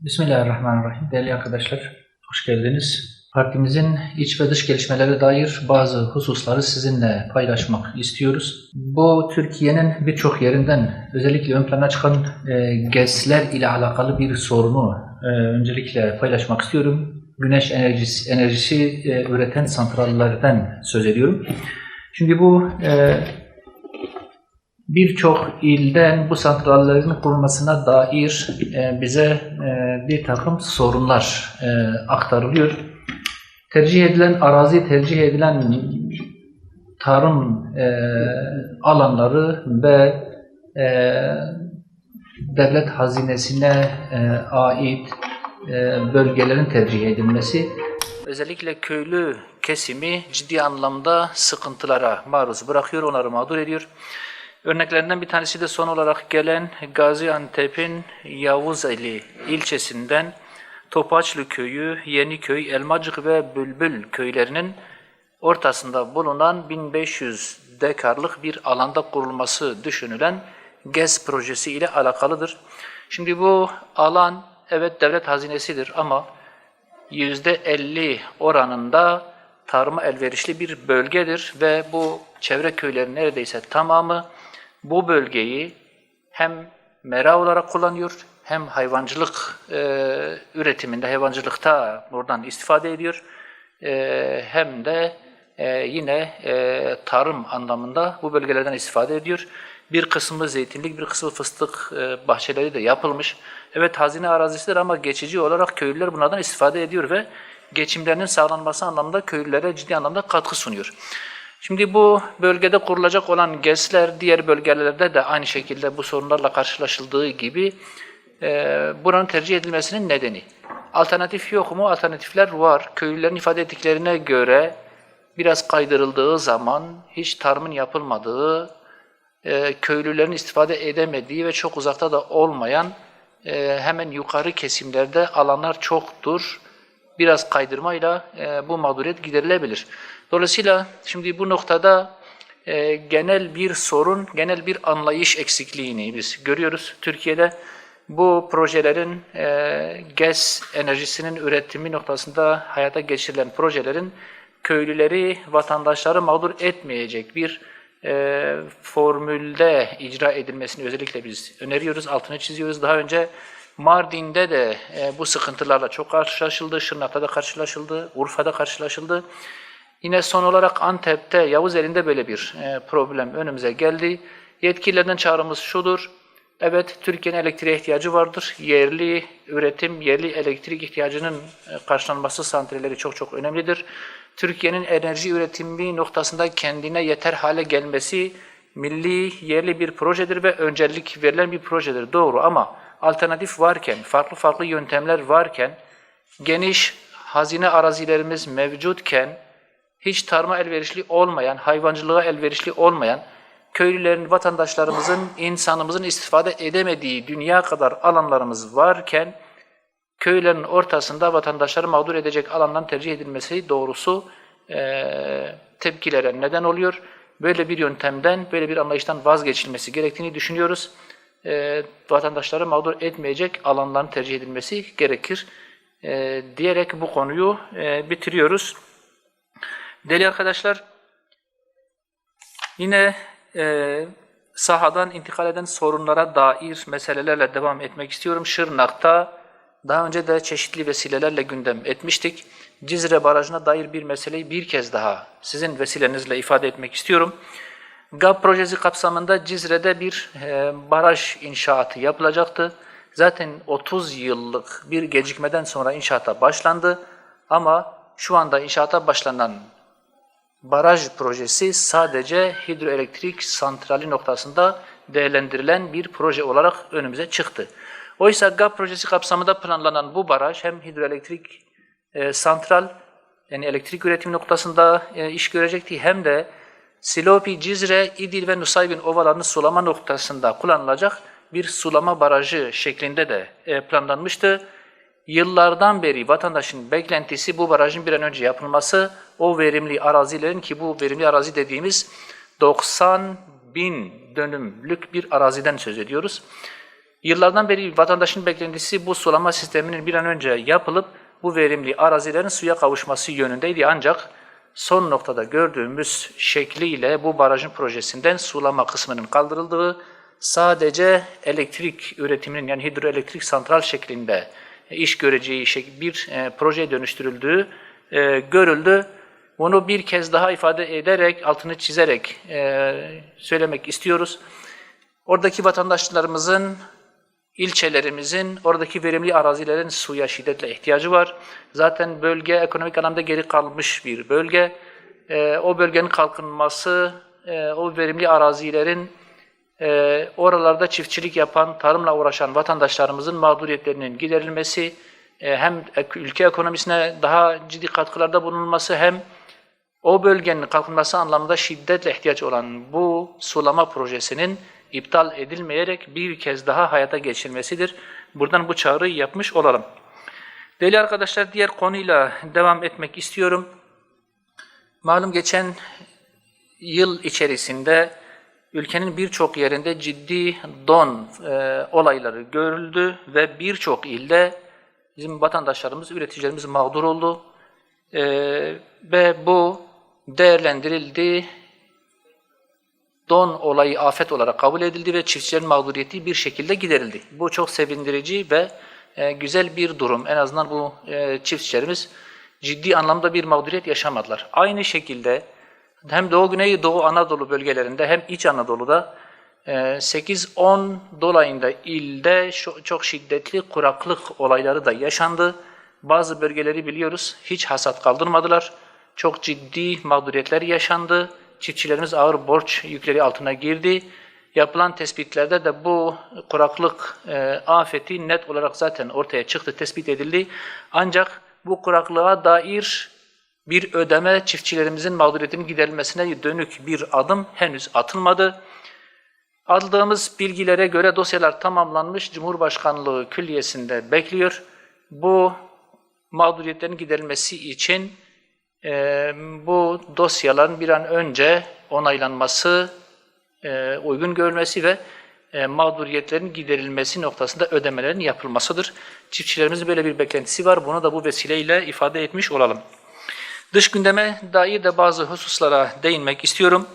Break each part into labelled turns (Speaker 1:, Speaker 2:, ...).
Speaker 1: Bismillahirrahmanirrahim. Değerli arkadaşlar, hoş geldiniz. Partimizin iç ve dış gelişmelere dair bazı hususları sizinle paylaşmak istiyoruz. Bu Türkiye'nin birçok yerinden özellikle ön plana çıkan e, GES'ler ile alakalı bir sorunu e, öncelikle paylaşmak istiyorum. Güneş enerjisi, enerjisi e, üreten santrallerden söz ediyorum. Şimdi bu e, birçok ilden bu santrallerin kurulmasına dair e, bize e, bir takım sorunlar e, aktarılıyor. Tercih edilen arazi, tercih edilen tarım alanları ve devlet hazinesine ait bölgelerin tercih edilmesi özellikle köylü kesimi ciddi anlamda sıkıntılara maruz bırakıyor, onları mağdur ediyor. Örneklerinden bir tanesi de son olarak gelen Gaziantep'in Yavuzeli ilçesinden Topaçlı köyü, Yeniköy, Elmacık ve Bülbül köylerinin ortasında bulunan 1500 dekarlık bir alanda kurulması düşünülen GES projesi ile alakalıdır. Şimdi bu alan evet devlet hazinesidir ama %50 oranında tarıma elverişli bir bölgedir ve bu çevre köylerin neredeyse tamamı bu bölgeyi hem mera olarak kullanıyor hem hayvancılık e, üretiminde, hayvancılıkta buradan istifade ediyor e, hem de e, yine e, tarım anlamında bu bölgelerden istifade ediyor. Bir kısmı zeytinlik, bir kısmı fıstık e, bahçeleri de yapılmış. Evet hazine arazisidir ama geçici olarak köylüler bunlardan istifade ediyor ve geçimlerinin sağlanması anlamında köylülere ciddi anlamda katkı sunuyor. Şimdi bu bölgede kurulacak olan GES'ler diğer bölgelerde de aynı şekilde bu sorunlarla karşılaşıldığı gibi e, buranın tercih edilmesinin nedeni. Alternatif yok mu? Alternatifler var. Köylülerin ifade ettiklerine göre biraz kaydırıldığı zaman hiç tarımın yapılmadığı, e, köylülerin istifade edemediği ve çok uzakta da olmayan e, hemen yukarı kesimlerde alanlar çoktur. Biraz kaydırmayla e, bu mağduriyet giderilebilir. Dolayısıyla şimdi bu noktada e, genel bir sorun, genel bir anlayış eksikliğini biz görüyoruz Türkiye'de. Bu projelerin e, gaz enerjisinin üretimi noktasında hayata geçirilen projelerin köylüleri, vatandaşları mağdur etmeyecek bir e, formülde icra edilmesini özellikle biz öneriyoruz, altını çiziyoruz. Daha önce Mardin'de de e, bu sıkıntılarla çok karşılaşıldı, Şırnak'ta da karşılaşıldı, Urfa'da karşılaşıldı. Yine son olarak Antep'te, Yavuzeli'nde böyle bir e, problem önümüze geldi. Yetkililerden çağrımız şudur. Evet, Türkiye'nin elektriğe ihtiyacı vardır. Yerli üretim, yerli elektrik ihtiyacının e, karşılanması santralleri çok çok önemlidir. Türkiye'nin enerji üretimi noktasında kendine yeter hale gelmesi milli, yerli bir projedir ve öncelik verilen bir projedir. Doğru ama alternatif varken, farklı farklı yöntemler varken, geniş hazine arazilerimiz mevcutken, hiç tarıma elverişli olmayan, hayvancılığa elverişli olmayan, köylülerin, vatandaşlarımızın, insanımızın istifade edemediği dünya kadar alanlarımız varken, köylerin ortasında vatandaşları mağdur edecek alandan tercih edilmesi doğrusu e, tepkilere neden oluyor. Böyle bir yöntemden, böyle bir anlayıştan vazgeçilmesi gerektiğini düşünüyoruz. E, vatandaşları mağdur etmeyecek alanların tercih edilmesi gerekir e, diyerek bu konuyu e, bitiriyoruz. Değerli arkadaşlar, yine e, sahadan intikal eden sorunlara dair meselelerle devam etmek istiyorum. Şırnak'ta daha önce de çeşitli vesilelerle gündem etmiştik. Cizre Barajı'na dair bir meseleyi bir kez daha sizin vesilenizle ifade etmek istiyorum. GAP projesi kapsamında Cizre'de bir e, baraj inşaatı yapılacaktı. Zaten 30 yıllık bir gecikmeden sonra inşaata başlandı ama şu anda inşaata başlanan baraj projesi sadece hidroelektrik santrali noktasında değerlendirilen bir proje olarak önümüze çıktı. Oysa GAP projesi kapsamında planlanan bu baraj hem hidroelektrik e, santral yani elektrik üretim noktasında e, iş görecekti hem de Silopi, Cizre, İdil ve Nusaybin ovalarını sulama noktasında kullanılacak bir sulama barajı şeklinde de e, planlanmıştı. Yıllardan beri vatandaşın beklentisi bu barajın bir an önce yapılması, o verimli arazilerin ki bu verimli arazi dediğimiz 90 bin dönümlük bir araziden söz ediyoruz. Yıllardan beri vatandaşın beklentisi bu sulama sisteminin bir an önce yapılıp bu verimli arazilerin suya kavuşması yönündeydi ancak son noktada gördüğümüz şekliyle bu barajın projesinden sulama kısmının kaldırıldığı sadece elektrik üretiminin yani hidroelektrik santral şeklinde iş göreceği bir e, projeye dönüştürüldüğü e, görüldü. Bunu bir kez daha ifade ederek, altını çizerek e, söylemek istiyoruz. Oradaki vatandaşlarımızın, ilçelerimizin, oradaki verimli arazilerin suya şiddetle ihtiyacı var. Zaten bölge ekonomik anlamda geri kalmış bir bölge. E, o bölgenin kalkınması, e, o verimli arazilerin e, oralarda çiftçilik yapan, tarımla uğraşan vatandaşlarımızın mağduriyetlerinin giderilmesi, e, hem ülke ekonomisine daha ciddi katkılarda bulunması hem o bölgenin kalkınması anlamında şiddetle ihtiyaç olan bu sulama projesinin iptal edilmeyerek bir kez daha hayata geçirilmesidir. Buradan bu çağrıyı yapmış olalım. Değerli arkadaşlar diğer konuyla devam etmek istiyorum. Malum geçen yıl içerisinde ülkenin birçok yerinde ciddi don e, olayları görüldü ve birçok ilde bizim vatandaşlarımız, üreticilerimiz mağdur oldu. E, ve bu değerlendirildi, don olayı afet olarak kabul edildi ve çiftçilerin mağduriyeti bir şekilde giderildi. Bu çok sevindirici ve e, güzel bir durum. En azından bu e, çiftçilerimiz ciddi anlamda bir mağduriyet yaşamadılar. Aynı şekilde hem Doğu Güney Doğu Anadolu bölgelerinde hem İç Anadolu'da e, 8-10 dolayında ilde çok şiddetli kuraklık olayları da yaşandı. Bazı bölgeleri biliyoruz hiç hasat kaldırmadılar. Çok ciddi mağduriyetler yaşandı. Çiftçilerimiz ağır borç yükleri altına girdi. Yapılan tespitlerde de bu kuraklık e, afeti net olarak zaten ortaya çıktı, tespit edildi. Ancak bu kuraklığa dair bir ödeme çiftçilerimizin mağduriyetinin giderilmesine dönük bir adım henüz atılmadı. Aldığımız bilgilere göre dosyalar tamamlanmış, Cumhurbaşkanlığı Külliyesi'nde bekliyor. Bu mağduriyetlerin giderilmesi için bu dosyaların bir an önce onaylanması, uygun görülmesi ve e, mağduriyetlerin giderilmesi noktasında ödemelerin yapılmasıdır. Çiftçilerimizin böyle bir beklentisi var. Bunu da bu vesileyle ifade etmiş olalım. Dış gündeme dair de bazı hususlara değinmek istiyorum.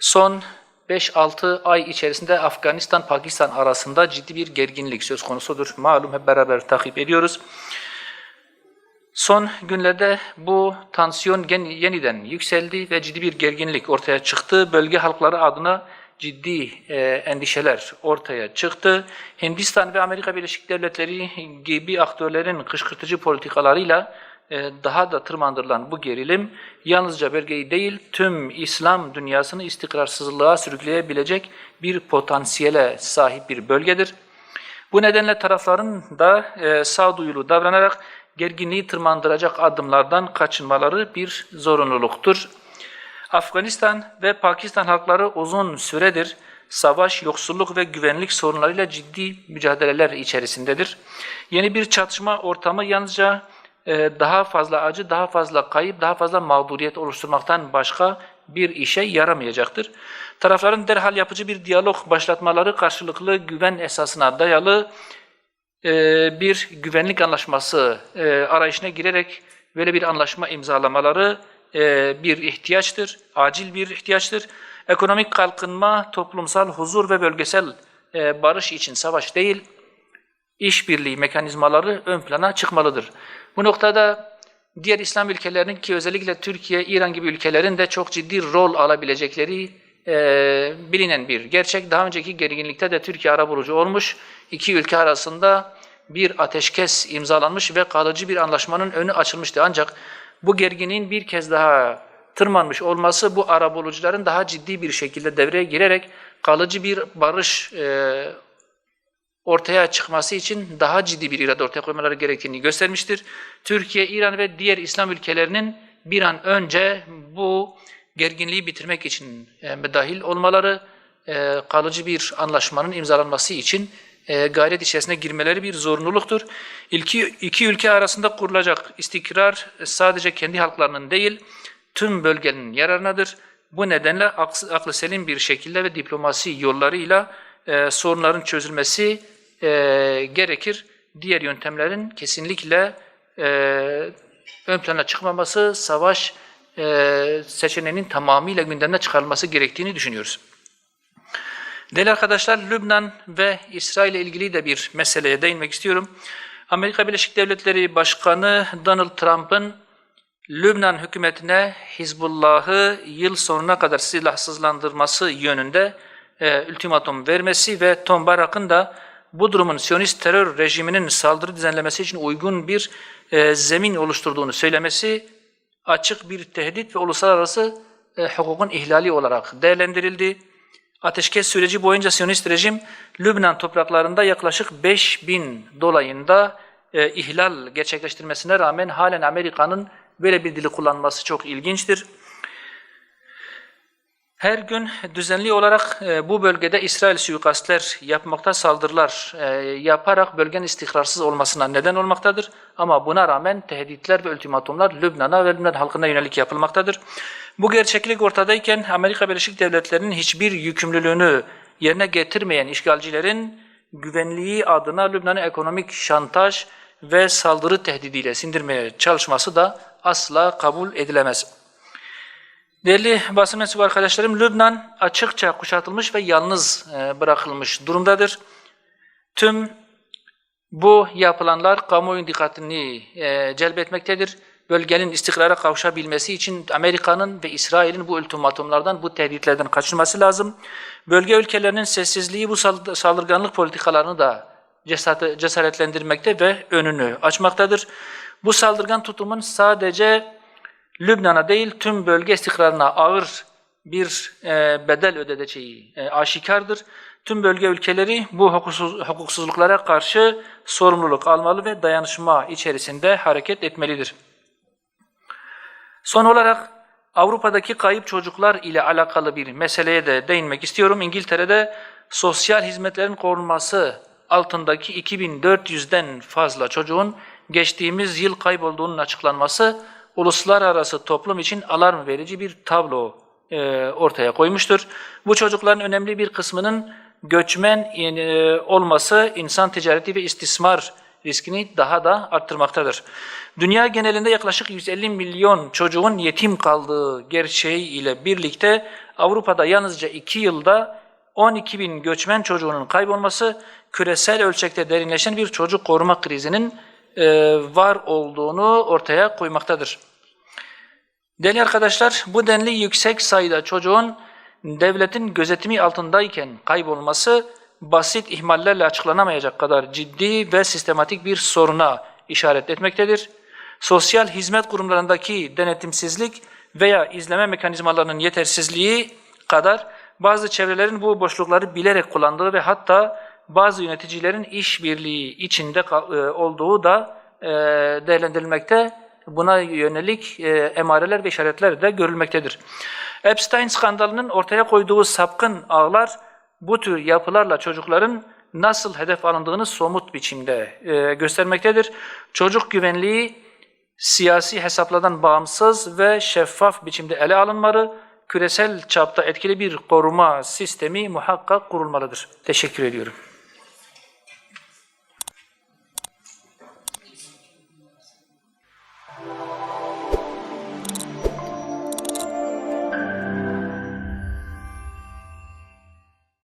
Speaker 1: Son 5-6 ay içerisinde Afganistan-Pakistan arasında ciddi bir gerginlik söz konusudur. Malum hep beraber takip ediyoruz. Son günlerde bu tansiyon yeniden yükseldi ve ciddi bir gerginlik ortaya çıktı. Bölge halkları adına ciddi e, endişeler ortaya çıktı. Hindistan ve Amerika Birleşik Devletleri gibi aktörlerin kışkırtıcı politikalarıyla e, daha da tırmandırılan bu gerilim yalnızca bölgeyi değil tüm İslam dünyasını istikrarsızlığa sürükleyebilecek bir potansiyele sahip bir bölgedir. Bu nedenle tarafların da e, sağduyulu davranarak gerginliği tırmandıracak adımlardan kaçınmaları bir zorunluluktur. Afganistan ve Pakistan halkları uzun süredir savaş, yoksulluk ve güvenlik sorunlarıyla ciddi mücadeleler içerisindedir. Yeni bir çatışma ortamı yalnızca e, daha fazla acı, daha fazla kayıp, daha fazla mağduriyet oluşturmaktan başka bir işe yaramayacaktır. Tarafların derhal yapıcı bir diyalog başlatmaları karşılıklı güven esasına dayalı bir güvenlik anlaşması e, arayışına girerek böyle bir anlaşma imzalamaları e, bir ihtiyaçtır, acil bir ihtiyaçtır. Ekonomik kalkınma, toplumsal huzur ve bölgesel e, barış için savaş değil, işbirliği mekanizmaları ön plana çıkmalıdır. Bu noktada diğer İslam ülkelerinin ki özellikle Türkiye, İran gibi ülkelerin de çok ciddi rol alabilecekleri e, bilinen bir gerçek. Daha önceki gerginlikte de Türkiye arabulucu olmuş. İki ülke arasında bir ateşkes imzalanmış ve kalıcı bir anlaşmanın önü açılmıştı. Ancak bu gerginliğin bir kez daha tırmanmış olması bu arabulucuların daha ciddi bir şekilde devreye girerek kalıcı bir barış e, ortaya çıkması için daha ciddi bir irade ortaya koymaları gerektiğini göstermiştir. Türkiye, İran ve diğer İslam ülkelerinin bir an önce bu gerginliği bitirmek için e, müdahil olmaları, e, kalıcı bir anlaşmanın imzalanması için e, gayret içerisine girmeleri bir zorunluluktur. İki, iki ülke arasında kurulacak istikrar sadece kendi halklarının değil, tüm bölgenin yararınadır. Bu nedenle aklı selim bir şekilde ve diplomasi yollarıyla e, sorunların çözülmesi e, gerekir. Diğer yöntemlerin kesinlikle e, ön plana çıkmaması, savaş e, seçeneğinin tamamıyla gündemden çıkarılması gerektiğini düşünüyoruz. Değerli arkadaşlar, Lübnan ve İsrail ile ilgili de bir meseleye değinmek istiyorum. Amerika Birleşik Devletleri Başkanı Donald Trump'ın Lübnan hükümetine Hizbullah'ı yıl sonuna kadar silahsızlandırması yönünde e, ultimatum vermesi ve Tom Barak'ın da bu durumun Siyonist terör rejiminin saldırı düzenlemesi için uygun bir e, zemin oluşturduğunu söylemesi açık bir tehdit ve uluslararası e, hukukun ihlali olarak değerlendirildi. Ateşkes süreci boyunca Siyonist rejim Lübnan topraklarında yaklaşık 5000 dolayında e, ihlal gerçekleştirmesine rağmen halen Amerika'nın böyle bir dili kullanması çok ilginçtir. Her gün düzenli olarak e, bu bölgede İsrail suikastler yapmakta saldırılar e, yaparak bölgenin istikrarsız olmasına neden olmaktadır. Ama buna rağmen tehditler ve ultimatumlar Lübnan'a ve Lübnan halkına yönelik yapılmaktadır. Bu gerçeklik ortadayken Amerika Birleşik Devletleri'nin hiçbir yükümlülüğünü yerine getirmeyen işgalcilerin güvenliği adına Lübnan'ı ekonomik şantaj ve saldırı tehdidiyle sindirmeye çalışması da asla kabul edilemez. Değerli basın mensubu arkadaşlarım, Lübnan açıkça kuşatılmış ve yalnız e, bırakılmış durumdadır. Tüm bu yapılanlar kamuoyun dikkatini e, celbetmektedir. Bölgenin istikrara kavuşabilmesi için Amerika'nın ve İsrail'in bu ultimatumlardan, bu tehditlerden kaçınması lazım. Bölge ülkelerinin sessizliği bu saldırganlık politikalarını da cesaretlendirmekte ve önünü açmaktadır. Bu saldırgan tutumun sadece Lübnan'a değil tüm bölge istikrarına ağır bir e, bedel ödeyeceği e, aşikardır. Tüm bölge ülkeleri bu hukuksuz, hukuksuzluklara karşı sorumluluk almalı ve dayanışma içerisinde hareket etmelidir. Son olarak Avrupa'daki kayıp çocuklar ile alakalı bir meseleye de değinmek istiyorum. İngiltere'de sosyal hizmetlerin korunması altındaki 2400'den fazla çocuğun geçtiğimiz yıl kaybolduğunun açıklanması uluslararası toplum için alarm verici bir tablo e, ortaya koymuştur. Bu çocukların önemli bir kısmının göçmen e, olması insan ticareti ve istismar riskini daha da arttırmaktadır. Dünya genelinde yaklaşık 150 milyon çocuğun yetim kaldığı gerçeği ile birlikte Avrupa'da yalnızca 2 yılda 12 bin göçmen çocuğunun kaybolması küresel ölçekte derinleşen bir çocuk koruma krizinin e, var olduğunu ortaya koymaktadır. Değerli arkadaşlar, bu denli yüksek sayıda çocuğun devletin gözetimi altındayken kaybolması basit ihmallerle açıklanamayacak kadar ciddi ve sistematik bir soruna işaret etmektedir. Sosyal hizmet kurumlarındaki denetimsizlik veya izleme mekanizmalarının yetersizliği kadar bazı çevrelerin bu boşlukları bilerek kullandığı ve hatta bazı yöneticilerin işbirliği içinde e, olduğu da e, değerlendirilmekte buna yönelik e, emareler ve işaretler de görülmektedir. Epstein skandalının ortaya koyduğu sapkın ağlar bu tür yapılarla çocukların nasıl hedef alındığını somut biçimde e, göstermektedir. Çocuk güvenliği siyasi hesaplardan bağımsız ve şeffaf biçimde ele alınmalı, küresel çapta etkili bir koruma sistemi muhakkak kurulmalıdır. Teşekkür ediyorum.